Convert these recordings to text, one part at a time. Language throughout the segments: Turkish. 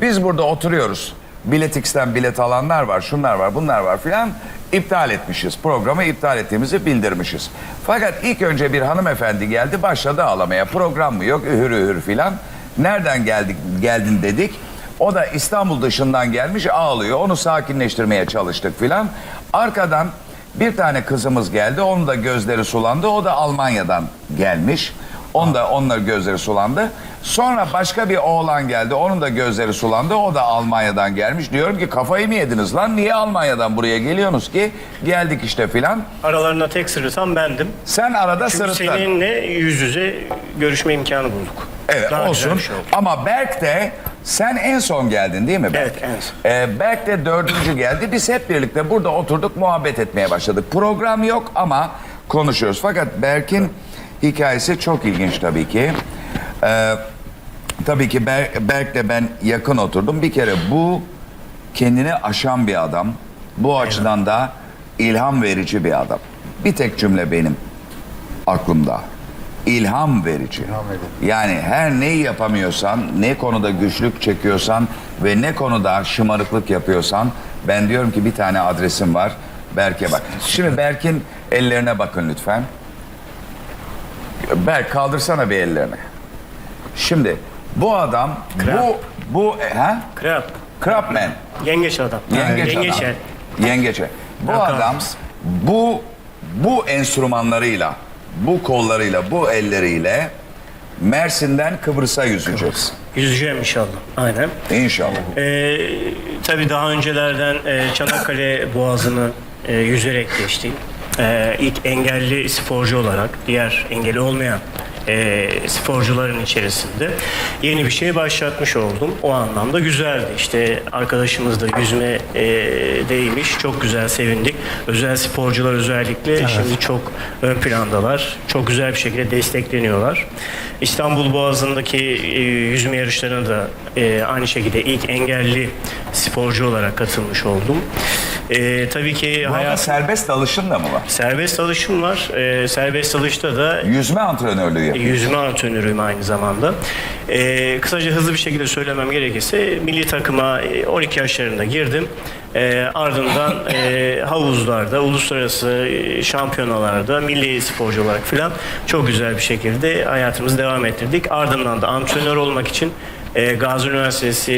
Biz burada oturuyoruz. Biletix'ten bilet alanlar var, şunlar var, bunlar var filan. İptal etmişiz. Programı iptal ettiğimizi bildirmişiz. Fakat ilk önce bir hanımefendi geldi başladı ağlamaya. Program mı yok ühür ühür filan. Nereden geldik geldin dedik. O da İstanbul dışından gelmiş ağlıyor. Onu sakinleştirmeye çalıştık filan. Arkadan bir tane kızımız geldi. Onun da gözleri sulandı. O da Almanya'dan gelmiş. Onun da onunla gözleri sulandı. Sonra başka bir oğlan geldi. Onun da gözleri sulandı. O da Almanya'dan gelmiş. Diyorum ki kafayı mı yediniz lan? Niye Almanya'dan buraya geliyorsunuz ki? Geldik işte filan. Aralarında tek sırıtan bendim. Sen arada Çünkü sırıttın. seninle yüz yüze görüşme imkanı bulduk. Evet Daha olsun. şey oldu. Ama Berk de sen en son geldin değil mi Berk? Evet, en son. Ee, Berk de dördüncü geldi. Biz hep birlikte burada oturduk muhabbet etmeye başladık. Program yok ama konuşuyoruz. Fakat Berk'in hikayesi çok ilginç tabii ki. Ee, tabii ki Ber- Berk'le ben yakın oturdum. Bir kere bu kendini aşan bir adam. Bu açıdan da ilham verici bir adam. Bir tek cümle benim aklımda. İlham verici. Yani her neyi yapamıyorsan, ne konuda güçlük çekiyorsan ve ne konuda şımarıklık yapıyorsan ben diyorum ki bir tane adresim var. Berk'e bak. Şimdi Berk'in ellerine bakın lütfen. Berk kaldırsana bir ellerini. Şimdi bu adam bu bu ha? Krap. Krapman. Yengeç adam. Yengeç Yengeç adam. Yengeçe. Bu Bakar adam bu bu enstrümanlarıyla, bu kollarıyla, bu elleriyle Mersin'den Kıbrıs'a yüzeceğiz. Yüzeceğim inşallah. Aynen. İnşallah. Ee, tabii daha öncelerden e, Çanakkale Boğazı'nı e, yüzerek geçtim. Ee, ilk engelli sporcu olarak diğer engeli olmayan e, sporcuların içerisinde yeni bir şey başlatmış oldum. O anlamda güzeldi. İşte arkadaşımız da yüzme e, değmiş. Çok güzel sevindik. Özel sporcular özellikle şimdi çok ön plandalar. Çok güzel bir şekilde destekleniyorlar. İstanbul Boğazı'ndaki e, yüzme yarışlarına da e, aynı şekilde ilk engelli sporcu olarak katılmış oldum. E, tabii ki Bu hayat serbest dalışın da mı var? serbest dalışım var. E, serbest dalışta da Yüzme antrenörlüğü. Yüzme antrenörüyüm aynı zamanda. Ee, kısaca hızlı bir şekilde söylemem gerekirse milli takıma e, 12 yaşlarında girdim. Ee, ardından e, havuzlarda, uluslararası e, şampiyonalarda milli sporcu olarak filan çok güzel bir şekilde hayatımızı devam ettirdik. Ardından da antrenör olmak için e, Gazi Üniversitesi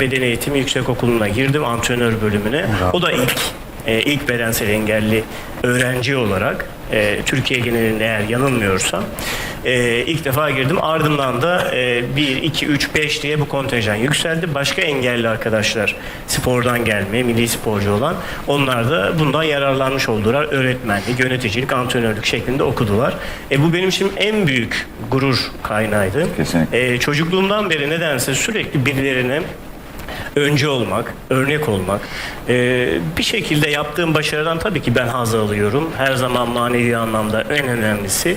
Beden Eğitimi Yüksekokulu'na girdim antrenör bölümüne. O da ilk e, ilk bedensel engelli öğrenci olarak e, Türkiye genelinde eğer yanılmıyorsam e, ilk defa girdim. Ardından da e, 1, 2, 3, 5 diye bu kontenjan yükseldi. Başka engelli arkadaşlar spordan gelme, milli sporcu olan onlar da bundan yararlanmış oldular. Öğretmenlik, yöneticilik, antrenörlük şeklinde okudular. E, bu benim için en büyük gurur kaynağıydı. Kesinlikle. E, çocukluğumdan beri nedense sürekli birilerine önce olmak, örnek olmak. Ee, bir şekilde yaptığım başarıdan tabii ki ben haz alıyorum. Her zaman manevi anlamda en önemlisi.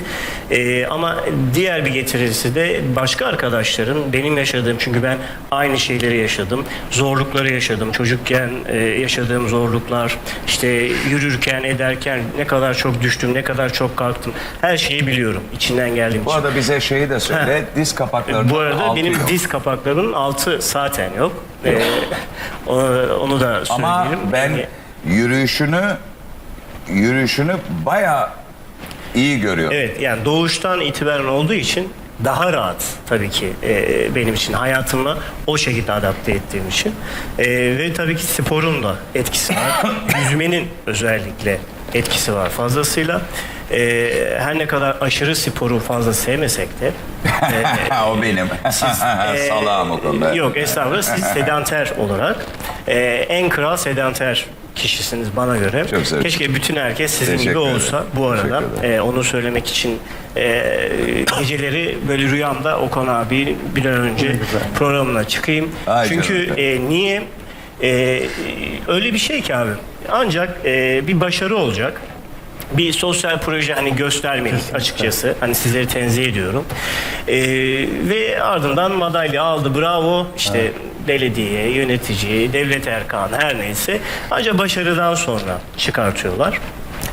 Ee, ama diğer bir getirisi de başka arkadaşların benim yaşadığım çünkü ben aynı şeyleri yaşadım. Zorlukları yaşadım. Çocukken e, yaşadığım zorluklar, işte yürürken, ederken ne kadar çok düştüm, ne kadar çok kalktım. Her şeyi biliyorum. içinden geldiğim Bu için. arada bize şeyi de söyle. Diz kapaklarının Bu arada altı benim yok. diz kapaklarının altı zaten yok. Ee, o- onu da söyleyelim. Ama ben Yani yürüyüşünü yürüyüşünü baya iyi görüyorum. evet yani doğuştan itibaren olduğu için daha rahat tabii ki e, benim için hayatıma o şekilde adapte ettiğim için E, ve tabii ki sporun da etkisi var yüzmenin özellikle etkisi var fazlasıyla E, her ne kadar aşırı sporu fazla sevmesek de e, o benim. Ee, Salağım o konuda. Yok estağfurullah siz sedanter olarak e, en kral sedanter kişisiniz bana göre. Çok sevdim. Keşke bütün herkes sizin Teşekkür gibi ederim. olsa bu arada. E, onu söylemek için e, geceleri böyle rüyamda Okan abi bir an önce programına çıkayım. Ay Çünkü canım. e, niye? E, öyle bir şey ki abi. Ancak e, bir başarı olacak bir sosyal proje hani göstermelik açıkçası. Hani sizleri tenzih ediyorum. Ee, ve ardından madalya aldı bravo işte belediye, yönetici, devlet erkanı her neyse. Ancak başarıdan sonra çıkartıyorlar.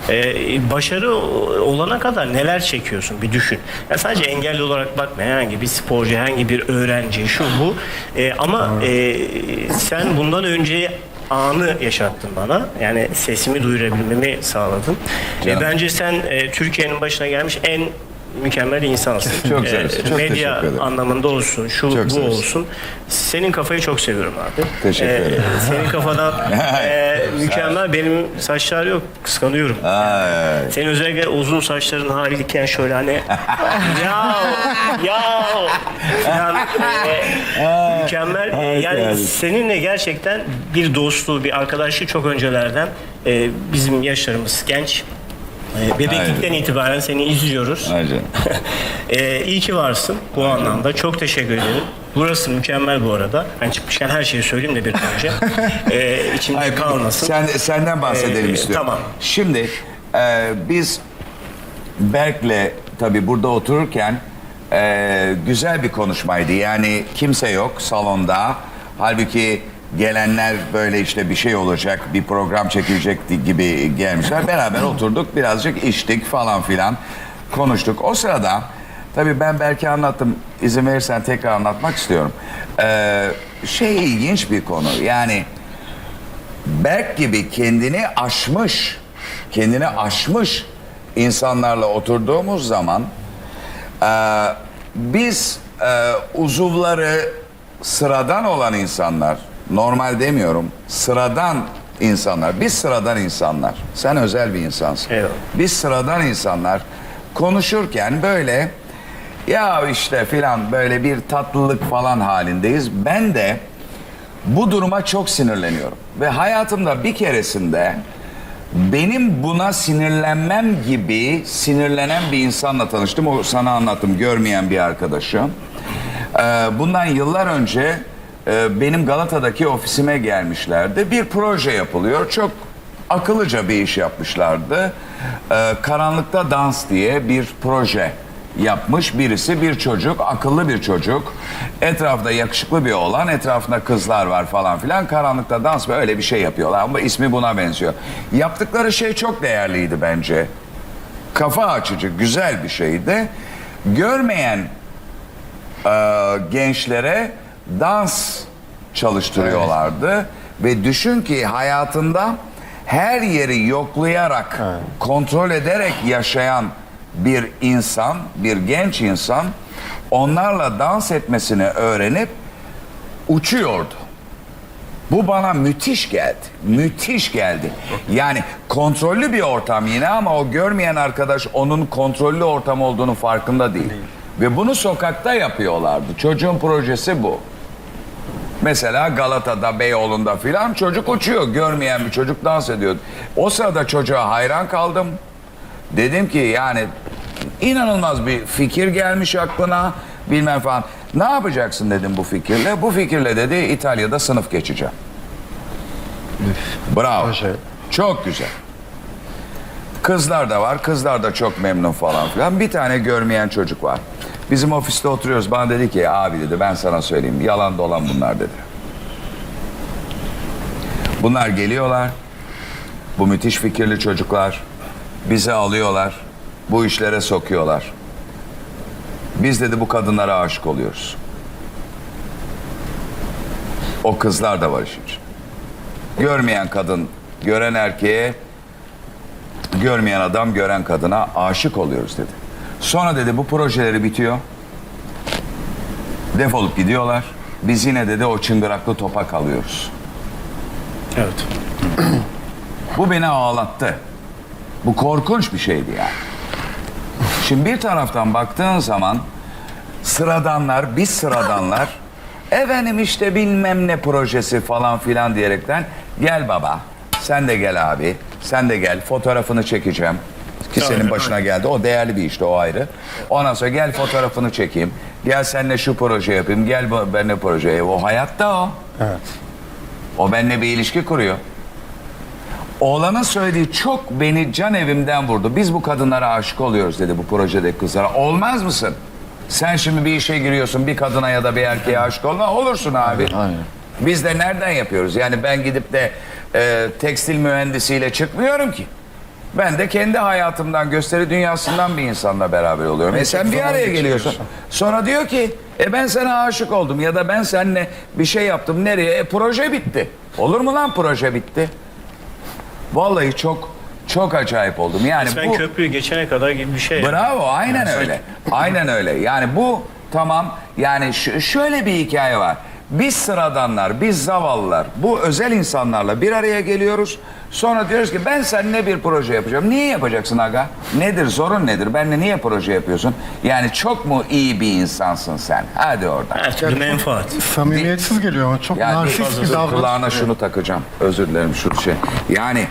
E, başarı olana kadar neler çekiyorsun bir düşün. Ya sadece engelli olarak bakma herhangi bir sporcu, herhangi bir öğrenci, şu bu. E, ama e, sen bundan önce anı yaşattın bana. Yani sesimi duyurabilmemi sağladın. E, Canım. bence sen e, Türkiye'nin başına gelmiş en mükemmel insansın. Çok E, zarifsin. Çok medya anlamında olsun, şu Çok bu olsun. Senin kafayı çok seviyorum abi. Teşekkür ederim. Senin kafadan e, mükemmel. Benim saçlar yok. Kıskanıyorum. Ay. Senin özellikle uzun saçların haliyken şöyle hani ya ya falan, e, mükemmel. E, yani yani. seninle gerçekten bir dostluğu, bir arkadaşlığı çok öncelerden e, bizim yaşlarımız genç. E, bebeklikten Aynen. itibaren seni izliyoruz. Ay canım. Ee, iyi ki varsın bu anlamda. Çok teşekkür ederim. Burası mükemmel bu arada. Ben çıkmışken her şeyi söyleyeyim de bir an önce. Ee, içimde kalmasın. Sen, senden bahsedelim Ee, istiyorum. tamam. Şimdi e, biz Berk'le tabii burada otururken e, güzel bir konuşmaydı. Yani kimse yok salonda. Halbuki gelenler böyle işte bir şey olacak, bir program çekilecek gibi gelmişler. Beraber oturduk, birazcık içtik falan filan konuştuk. O sırada tabii ben Berk'e anlattım. İzin verirsen tekrar anlatmak istiyorum. E, şey ilginç bir konu. Yani Berk gibi kendini aşmış, kendini aşmış insanlarla oturduğumuz zaman e, biz e, uzuvları sıradan olan insanlar, normal demiyorum, sıradan insanlar, biz sıradan insanlar, sen özel bir insansın. Eyvallah. Biz sıradan insanlar konuşurken böyle ya işte filan böyle bir tatlılık falan halindeyiz. Ben de bu duruma çok sinirleniyorum. Ve hayatımda bir keresinde benim buna sinirlenmem gibi sinirlenen bir insanla tanıştım. O sana anlattım görmeyen bir arkadaşım. Ee, bundan yıllar önce e, benim Galata'daki ofisime gelmişlerdi. Bir proje yapılıyor. Çok akıllıca bir iş yapmışlardı. Ee, Karanlıkta Dans diye bir proje yapmış birisi. Bir çocuk akıllı bir çocuk. Etrafta yakışıklı bir oğlan etrafında kızlar var falan filan. Karanlıkta dans ve öyle bir şey yapıyorlar. Ama ismi buna benziyor. Yaptıkları şey çok değerliydi bence. Kafa açıcı güzel bir şeydi. Görmeyen e, gençlere dans çalıştırıyorlardı ve düşün ki hayatında her yeri yoklayarak kontrol ederek yaşayan bir insan bir genç insan onlarla dans etmesini öğrenip uçuyordu. Bu bana müthiş geldi. Müthiş geldi. Yani kontrollü bir ortam yine ama o görmeyen arkadaş onun kontrollü ortam olduğunu farkında değil. Ve bunu sokakta yapıyorlardı. Çocuğun projesi bu. Mesela Galata'da, Beyoğlu'nda filan çocuk uçuyor. Görmeyen bir çocuk dans ediyor. O sırada çocuğa hayran kaldım. Dedim ki yani inanılmaz bir fikir gelmiş aklına bilmem falan. Ne yapacaksın dedim bu fikirle. Bu fikirle dedi İtalya'da sınıf geçeceğim. Bravo. Çok güzel. Kızlar da var. Kızlar da çok memnun falan filan. Bir tane görmeyen çocuk var. Bizim ofiste oturuyoruz. Bana dedi ki abi dedi ben sana söyleyeyim. Yalan dolan bunlar dedi. Bunlar geliyorlar. Bu müthiş fikirli çocuklar bizi alıyorlar. Bu işlere sokuyorlar. Biz dedi bu kadınlara aşık oluyoruz. O kızlar da var işin. Görmeyen kadın gören erkeğe, görmeyen adam gören kadına aşık oluyoruz dedi. Sonra dedi bu projeleri bitiyor. Defolup gidiyorlar. Biz yine dedi o çıngıraklı topa kalıyoruz. Evet. Bu beni ağlattı. Bu korkunç bir şeydi yani. Şimdi bir taraftan baktığın zaman sıradanlar, biz sıradanlar efendim işte bilmem ne projesi falan filan diyerekten gel baba sen de gel abi sen de gel fotoğrafını çekeceğim ki senin başına geldi o değerli bir işte o ayrı. Ondan sonra gel fotoğrafını çekeyim gel seninle şu proje yapayım gel bu- benimle proje o hayatta o. O benimle bir ilişki kuruyor. Oğlanın söylediği çok beni can evimden vurdu. Biz bu kadınlara aşık oluyoruz dedi bu projedeki kızlara. Olmaz mısın? Sen şimdi bir işe giriyorsun bir kadına ya da bir erkeğe aşık olma olursun abi. Aynen. Biz de nereden yapıyoruz? Yani ben gidip de e, tekstil mühendisiyle çıkmıyorum ki. Ben de kendi hayatımdan, gösteri dünyasından bir insanla beraber oluyorum. E sen bir araya geliyorsun. Sonra diyor ki e ben sana aşık oldum ya da ben seninle bir şey yaptım. Nereye? E proje bitti. Olur mu lan proje bitti? Vallahi çok çok acayip oldum. Yani Ben bu köprüyü geçene kadar gibi bir şey. Bravo aynen öyle. Aynen öyle. Yani bu tamam yani ş- şöyle bir hikaye var. Biz sıradanlar, biz zavallılar, bu özel insanlarla bir araya geliyoruz. Sonra diyoruz ki ben seninle bir proje yapacağım. Niye yapacaksın aga? Nedir, zorun nedir? Benimle niye proje yapıyorsun? Yani çok mu iyi bir insansın sen? Hadi oradan. Her türlü menfaat. Samimiyetsiz geliyor ama çok Ya narsist bir davranış. kulağına şunu takacağım. Özür dilerim şu şey. Yani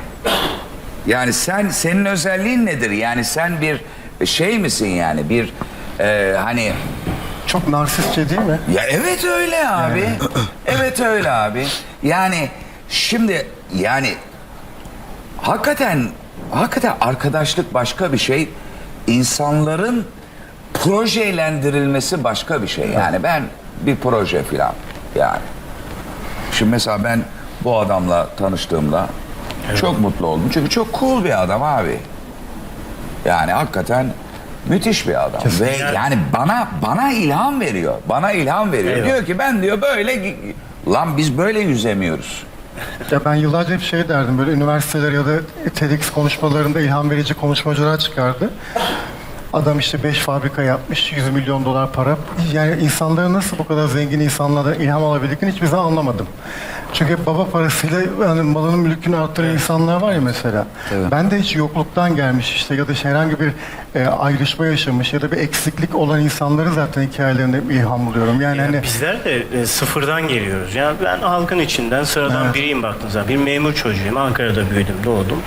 yani sen senin özelliğin nedir? Yani sen bir şey misin yani? Bir e, hani Çok narsistçe değil mi? ya evet öyle abi. evet öyle abi. Yani şimdi yani hakikaten hakikaten arkadaşlık başka bir şey. İnsanların projelendirilmesi başka bir şey. Yani ben bir proje filan yani. Şimdi mesela ben bu adamla tanıştığımda çok mutlu oldum. Çünkü çok cool bir adam abi. Yani hakikaten müthiş bir adam. Ve yani bana bana ilham veriyor. Bana ilham veriyor. Eyvallah. Diyor ki ben diyor böyle lan biz böyle yüzemiyoruz. Ya ben yıllarca hep şey derdim böyle üniversiteler ya da TEDx konuşmalarında ilham verici konuşmacılar çıkardı. Adam işte 5 fabrika yapmış, 100 milyon dolar para. Yani insanların nasıl bu kadar zengin insanlardan ilham alabildiklerini hiçbir zaman anlamadım. Çünkü hep baba parasıyla yani malının mülkünü arttıran insanlar var ya mesela. Ben de hiç yokluktan gelmiş işte ya da işte herhangi bir e, ayrışma yaşamış ya da bir eksiklik olan insanları zaten hikayelerinde ilham buluyorum. Yani Ya hani bizler de e, sıfırdan geliyoruz. Yani ben halkın içinden sıradan Evet. biriyim baktığınız zaman. Bir memur çocuğuyum. Ankara'da büyüdüm, doğdum.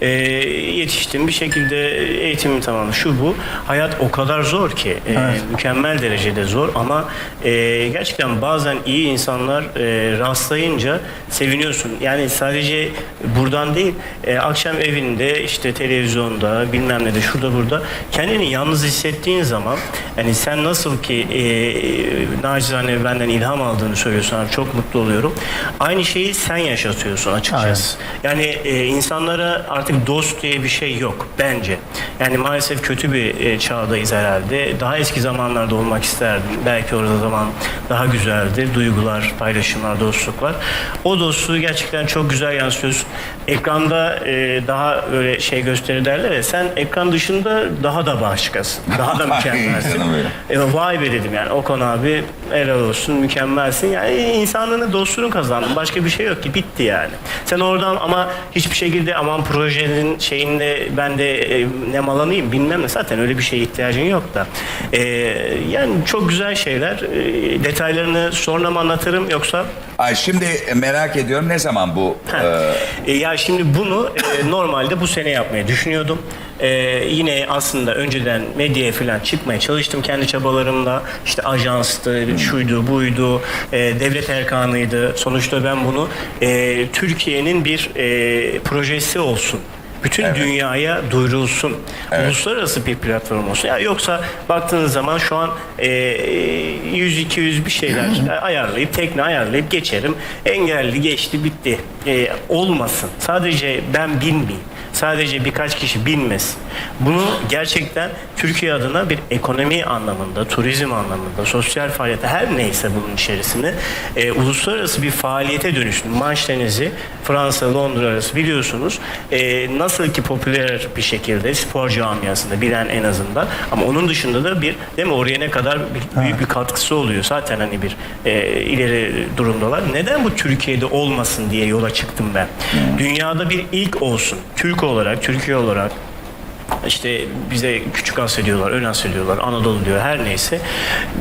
E, yetiştim. Bir şekilde eğitimimi tamamladım. Şu bu. Hayat o kadar zor ki. e, Evet. Mükemmel derecede zor ama e, gerçekten bazen iyi insanlar e, rastlayınca seviniyorsun. Yani sadece buradan değil, e, akşam evinde işte televizyonda bilmem ne de şurada burada kendini yalnız hissettiğin zaman yani sen nasıl ki e, nacizane benden ilham aldığını söylüyorsun abi çok mutlu oluyorum. Aynı şeyi sen yaşatıyorsun açıkçası. Yani e, insanlara artık dost diye bir şey yok bence. Yani maalesef kötü bir e, çağdayız herhalde. Daha eski zamanlarda olmak isterdim. Belki orada zaman daha güzeldi. Duygular, paylaşımlar, dostluklar. O dostluğu gerçekten çok güzel yansıtıyorsun. Ekranda e, daha böyle şey gösterir derler ya sen ekran dışında daha da başkasın. Daha da mükemmelsin. E, vay be dedim yani Okan abi helal olsun mükemmelsin. Yani insanlığını dostluğunu kazandın. Başka bir şey yok ki bitti yani. Sen oradan ama hiçbir şekilde aman projenin şeyinde ben de e, nemalanayım bilmem ne zaten öyle bir şeye ihtiyacın yok da. E, yani çok güzel şeyler. E, detaylarını sonra mı anlatırım yoksa Ay şimdi merak ediyorum ne zaman bu e, E, ya şimdi bunu e, normalde bu sene yapmayı düşünüyordum. E, yine aslında önceden medyaya falan çıkmaya çalıştım kendi çabalarımla. İşte ajanstı, şuydu, buydu, e, devlet erkanıydı. Sonuçta ben bunu e, Türkiye'nin bir e, projesi olsun. Bütün dünyaya duyurulsun. Uluslararası bir platform olsun. Ya yoksa baktığınız zaman şu an e, 100-200 bir şeyler ayarlayıp tekne ayarlayıp geçerim. Engelli geçti bitti. E, olmasın. Sadece ben bilmeyeyim. Sadece birkaç kişi bilmesin. Bunu gerçekten Türkiye adına bir ekonomi anlamında, turizm anlamında, sosyal faaliyete her neyse bunun içerisinde e, uluslararası bir faaliyete dönüştü. Manş Denizi, Fransa, Londra arası biliyorsunuz. E, nasıl ki popüler bir şekilde spor camiasında bilen en azından ama onun dışında da bir değil mi oraya ne kadar bir, büyük bir katkısı oluyor. Zaten hani bir e, ileri durumdalar. Neden bu Türkiye'de olmasın diye yola çıktım ben. Dünyada bir ilk olsun. Türk olarak, Türkiye olarak işte bize küçük Asya diyorlar, ön Asya diyorlar, Anadolu diyor her neyse.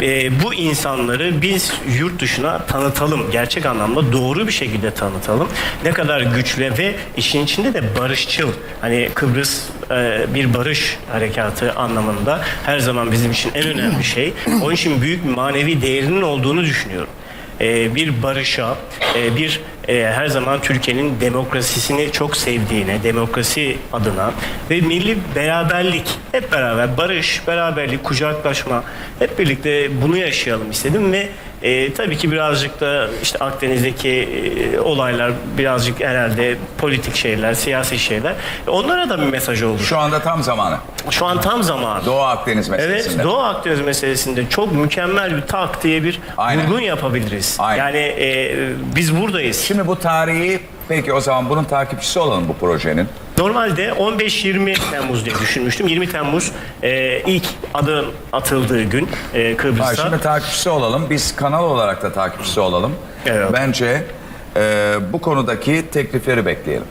Ee, bu insanları biz yurt dışına tanıtalım. Gerçek anlamda doğru bir şekilde tanıtalım. Ne kadar güçlü ve işin içinde de barışçıl. Hani Kıbrıs e, bir barış harekatı anlamında her zaman bizim için en önemli şey. Onun için büyük bir manevi değerinin olduğunu düşünüyorum. Ee, bir barışa, e, bir e, her zaman Türkiye'nin demokrasisini çok sevdiğine, demokrasi adına ve milli beraberlik, hep beraber barış, beraberlik, kucaklaşma hep birlikte bunu yaşayalım istedim ve e, tabii ki birazcık da işte Akdeniz'deki e, olaylar birazcık herhalde politik şeyler, siyasi şeyler. Onlara da bir mesaj oldu. Şu anda tam zamanı. Şu an tam zamanı. Doğu Akdeniz meselesinde. Evet, Doğu Akdeniz meselesinde çok mükemmel bir tak diye bir Aynen. vurgun yapabiliriz. Aynen. Yani e, biz buradayız. Şimdi bu tarihi peki o zaman bunun takipçisi olalım bu projenin. Normalde 15-20 Temmuz diye düşünmüştüm. 20 Temmuz e, ilk adım atıldığı gün e, Kıbrıs'ta. şimdi takipçisi olalım. Biz kanal olarak da takipçisi olalım. Evet. Bence e, bu konudaki teklifleri bekleyelim.